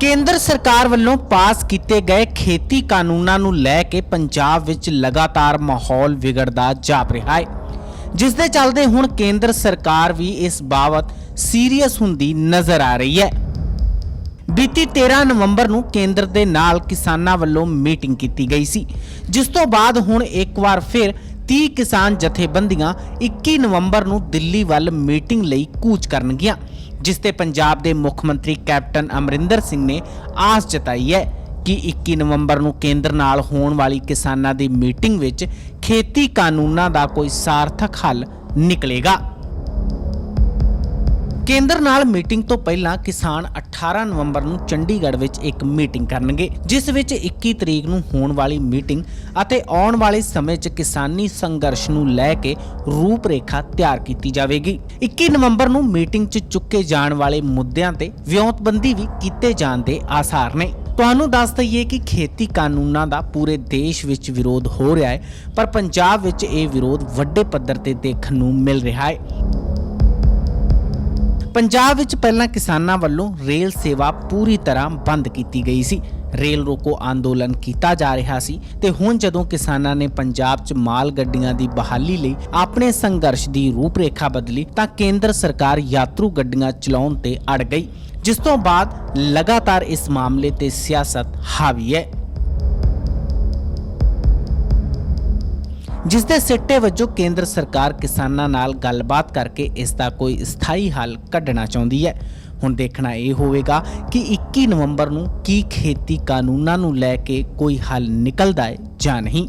ਕੇਂਦਰ ਸਰਕਾਰ ਵੱਲੋਂ ਪਾਸ ਕੀਤੇ ਗਏ ਖੇਤੀ ਕਾਨੂੰਨਾਂ ਨੂੰ ਲੈ ਕੇ ਪੰਜਾਬ ਵਿੱਚ ਲਗਾਤਾਰ ਮਾਹੌਲ ਵਿਗੜਦਾ ਜਾਪ ਰਿਹਾ ਹੈ। ਜਿਸ ਦੇ ਚੱਲਦੇ ਹੁਣ ਕੇਂਦਰ ਸਰਕਾਰ ਵੀ ਇਸ ਬਾਬਤ ਸੀਰੀਅਸ ਹੁੰਦੀ ਨਜ਼ਰ ਆ ਰਹੀ ਹੈ। ਬੀਤੀ 13 ਨਵੰਬਰ ਨੂੰ ਕੇਂਦਰ ਦੇ ਨਾਲ ਕਿਸਾਨਾਂ ਵੱਲੋਂ ਮੀਟਿੰਗ ਕੀਤੀ ਗਈ ਸੀ। ਜਿਸ ਤੋਂ ਬਾਅਦ ਹੁਣ ਇੱਕ ਵਾਰ ਫਿਰ 30 ਕਿਸਾਨ ਜਥੇਬੰਦੀਆਂ 21 ਨਵੰਬਰ ਨੂੰ ਦਿੱਲੀ ਵੱਲ ਮੀਟਿੰਗ ਲਈ ਕੂਚ ਕਰਨਗੀਆਂ। ਜਿਸ ਤੇ ਪੰਜਾਬ ਦੇ ਮੁੱਖ ਮੰਤਰੀ ਕੈਪਟਨ ਅਮਰਿੰਦਰ ਸਿੰਘ ਨੇ ਆਸ ਜਤਾਈ ਹੈ ਕਿ 21 ਨਵੰਬਰ ਨੂੰ ਕੇਂਦਰ ਨਾਲ ਹੋਣ ਵਾਲੀ ਕਿਸਾਨਾਂ ਦੀ ਮੀਟਿੰਗ ਵਿੱਚ ਖੇਤੀ ਕਾਨੂੰਨਾਂ ਦਾ ਕੋਈ ਸਾਰਥਕ ਹੱਲ ਨਿਕਲੇਗਾ। ਕੇਂਦਰ ਨਾਲ ਮੀਟਿੰਗ ਤੋਂ ਪਹਿਲਾਂ ਕਿਸਾਨ 18 ਨਵੰਬਰ ਨੂੰ ਚੰਡੀਗੜ੍ਹ ਵਿੱਚ ਇੱਕ ਮੀਟਿੰਗ ਕਰਨਗੇ, ਜਿਸ ਵਿੱਚ 21 ਤਰੀਕ ਨੂੰ ਹੋਣ ਵਾਲੀ ਮੀਟਿੰਗ ਅਤੇ ਆਉਣ ਵਾਲੇ ਸਮੇਂ 'ਚ ਕਿਸਾਨੀ ਸੰਘਰਸ਼ ਨੂੰ ਲੈ ਕੇ ਰੂਪਰੇਖਾ ਤਿਆਰ ਕੀਤੀ ਜਾਵੇਗੀ। 21 ਨਵੰਬਰ ਨੂੰ ਮੀਟਿੰਗ 'ਚ ਚੁੱਕੇ ਜਾਣ ਵਾਲੇ ਮੁੱਦਿਆਂ ਤੇ ਵਿਉਂਤਬੰਦੀ ਵੀ ਕੀਤੇ ਜਾਣ ਦੇ ਆਸਾਰ ਨੇ। ਤੁਹਾਨੂੰ ਦੱਸ ਦਈਏ ਕਿ ਖੇਤੀ ਕਾਨੂੰਨਾਂ ਦਾ ਪੂਰੇ ਦੇਸ਼ ਵਿੱਚ ਵਿਰੋਧ ਹੋ ਰਿਹਾ ਹੈ, ਪਰ ਪੰਜਾਬ ਵਿੱਚ ਇਹ ਵਿਰੋਧ ਵੱਡੇ ਪੱਧਰ ਤੇ ਦੇਖਣ ਨੂੰ ਮਿਲ ਰਿਹਾ ਹੈ। ਪੰਜਾਬ ਵਿੱਚ ਪਹਿਲਾਂ ਕਿਸਾਨਾਂ ਵੱਲੋਂ ਰੇਲ ਸੇਵਾ ਪੂਰੀ ਤਰ੍ਹਾਂ ਬੰਦ ਕੀਤੀ ਗਈ ਸੀ। ਰੇਲ ਰੋਕੋ ਅੰਦੋਲਨ ਕੀਤਾ ਜਾ ਰਿਹਾ ਸੀ ਤੇ ਹੁਣ ਜਦੋਂ ਕਿਸਾਨਾਂ ਨੇ ਪੰਜਾਬ 'ਚ ਮਾਲ ਗੱਡੀਆਂ ਦੀ ਬਹਾਲੀ ਲਈ ਆਪਣੇ ਸੰਘਰਸ਼ ਦੀ ਰੂਪਰੇਖਾ ਬਦਲੀ ਤਾਂ ਕੇਂਦਰ ਸਰਕਾਰ ਯਾਤਰੂ ਗੱਡੀਆਂ ਚਲਾਉਣ ਤੇ ਅੜ ਗਈ। ਜਿਸ ਤੋਂ ਬਾਅਦ ਲਗਾਤਾਰ ਇਸ ਮਾਮਲੇ ਤੇ ਸਿਆਸਤ ਹਾਵੀ ਹੈ। ਜਿਸ ਦੇ ਸਿੱਟੇ ਵਜੋਂ ਕੇਂਦਰ ਸਰਕਾਰ ਕਿਸਾਨਾਂ ਨਾਲ ਗੱਲਬਾਤ ਕਰਕੇ ਇਸ ਦਾ ਕੋਈ ਸਥਾਈ ਹੱਲ ਕੱਢਣਾ ਚਾਹੁੰਦੀ ਹੈ। ਹੁਣ ਦੇਖਣਾ ਇਹ ਹੋਵੇਗਾ ਕਿ 21 ਨਵੰਬਰ ਨੂੰ ਕੀ ਖੇਤੀ ਕਾਨੂੰਨਾਂ ਨੂੰ ਲੈ ਕੇ ਕੋਈ ਹੱਲ ਨਿਕਲਦਾ ਹੈ ਜਾਂ ਨਹੀਂ।